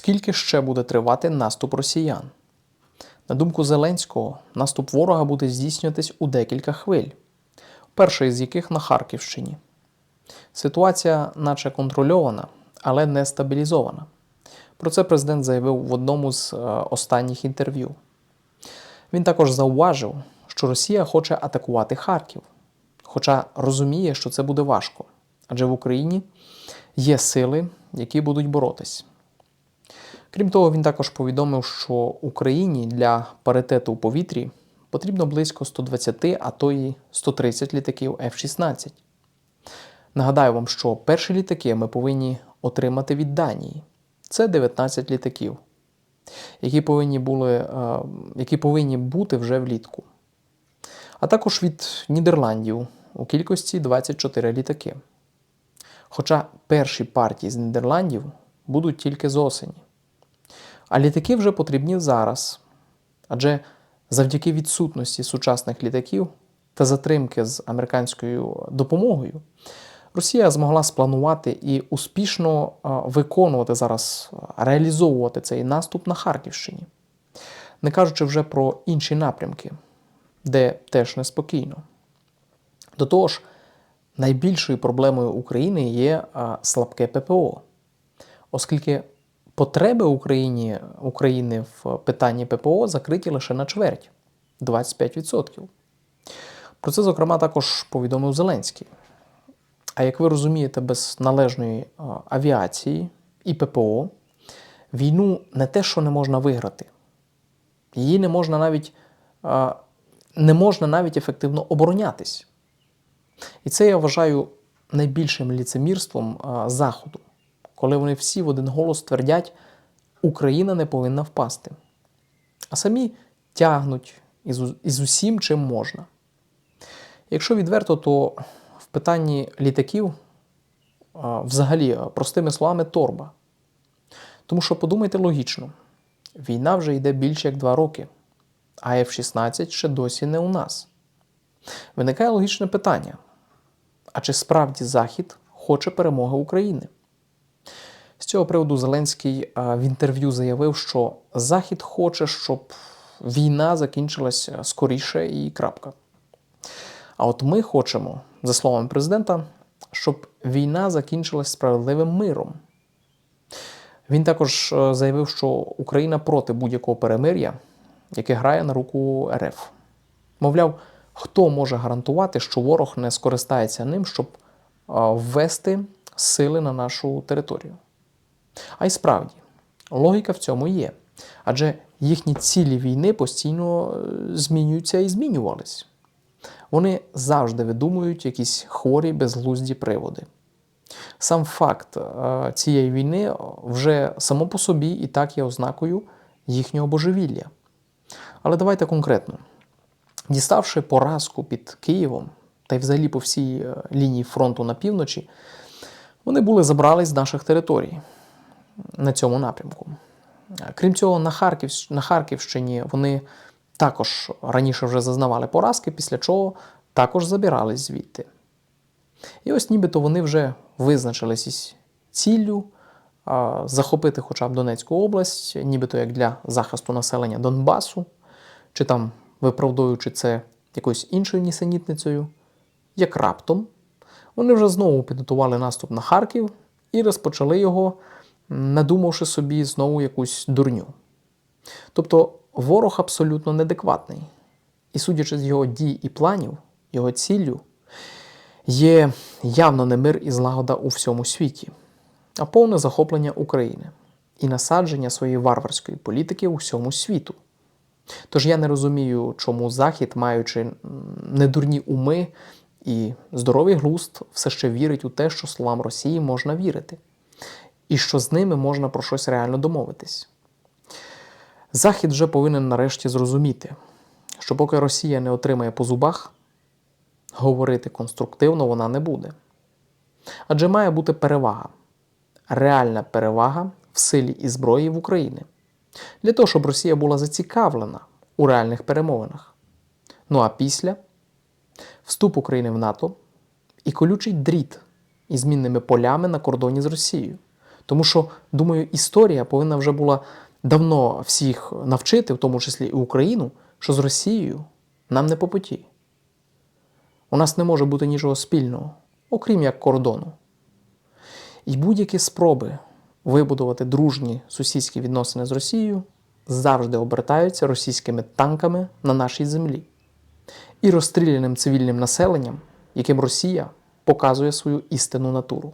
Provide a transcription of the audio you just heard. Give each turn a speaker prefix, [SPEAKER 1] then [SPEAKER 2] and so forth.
[SPEAKER 1] Скільки ще буде тривати наступ росіян? На думку Зеленського, наступ ворога буде здійснюватись у декілька хвиль, перша із яких на Харківщині. Ситуація, наче контрольована, але не стабілізована. Про це президент заявив в одному з е, останніх інтерв'ю. Він також зауважив, що Росія хоче атакувати Харків, хоча розуміє, що це буде важко, адже в Україні є сили, які будуть боротись. Крім того, він також повідомив, що Україні для паритету у повітрі потрібно близько 120, а то й 130 літаків F-16. Нагадаю вам, що перші літаки ми повинні отримати від Данії. Це 19 літаків, які повинні, були, е, які повинні бути вже влітку. А також від Нідерландів у кількості 24 літаки. Хоча перші партії з Нідерландів будуть тільки з осені. А літаки вже потрібні зараз. Адже завдяки відсутності сучасних літаків та затримки з американською допомогою, Росія змогла спланувати і успішно виконувати зараз, реалізовувати цей наступ на Харківщині, не кажучи вже про інші напрямки, де теж неспокійно. До того ж, найбільшою проблемою України є слабке ППО, оскільки потреби Україні, України в питанні ППО закриті лише на чверть 25%. Про це, зокрема, також повідомив Зеленський. А як ви розумієте, без належної авіації і ППО війну не те, що не можна виграти, її не можна навіть, не можна навіть ефективно оборонятись. І це я вважаю найбільшим ліцемірством Заходу, коли вони всі в один голос твердять, Україна не повинна впасти, а самі тягнуть із, із усім, чим можна. Якщо відверто, то в питанні літаків взагалі, простими словами, торба. Тому що подумайте логічно: війна вже йде більше як два роки, а F-16 ще досі не у нас. Виникає логічне питання: а чи справді Захід хоче перемоги України? З цього приводу Зеленський в інтерв'ю заявив, що Захід хоче, щоб війна закінчилася скоріше і крапка. А от ми хочемо, за словами президента, щоб війна закінчилась справедливим миром. Він також е, заявив, що Україна проти будь-якого перемир'я, яке грає на руку РФ. Мовляв, хто може гарантувати, що ворог не скористається ним, щоб е, ввести сили на нашу територію. А й справді, логіка в цьому є. Адже їхні цілі війни постійно е, змінюються і змінювались. Вони завжди видумують якісь хворі безглузді приводи. Сам факт е, цієї війни вже само по собі і так є ознакою їхнього божевілля. Але давайте конкретно. Діставши поразку під Києвом та й взагалі по всій е, лінії фронту на півночі, вони були забрались з наших територій на цьому напрямку. Крім цього, на, Харків, на Харківщині вони також раніше вже зазнавали поразки, після чого також забирались звідти. І ось нібито вони вже визначились із ціллю захопити хоча б Донецьку область, нібито як для захисту населення Донбасу, чи там виправдовуючи це якоюсь іншою нісенітницею, як раптом вони вже знову підготували наступ на Харків і розпочали його, надумавши собі знову якусь дурню. Тобто ворог абсолютно неадекватний. І судячи з його дій і планів, його ціллю, є явно не мир і злагода у всьому світі, а повне захоплення України і насадження своєї варварської політики у всьому світу. Тож я не розумію, чому Захід, маючи недурні уми і здоровий глузд, все ще вірить у те, що словам Росії можна вірити, і що з ними можна про щось реально домовитись. Захід вже повинен нарешті зрозуміти, що поки Росія не отримає по зубах, говорити конструктивно вона не буде. Адже має бути перевага, реальна перевага в силі і зброї в Україні, для того, щоб Росія була зацікавлена у реальних перемовинах. Ну а після вступ України в НАТО і колючий дріт із змінними полями на кордоні з Росією. Тому що, думаю, історія повинна вже була давно всіх навчити, в тому числі і Україну, що з Росією нам не по путі. У нас не може бути нічого спільного, окрім як кордону. І будь-які спроби вибудувати дружні сусідські відносини з Росією завжди обертаються російськими танками на нашій землі і розстріляним цивільним населенням, яким Росія показує свою істинну натуру.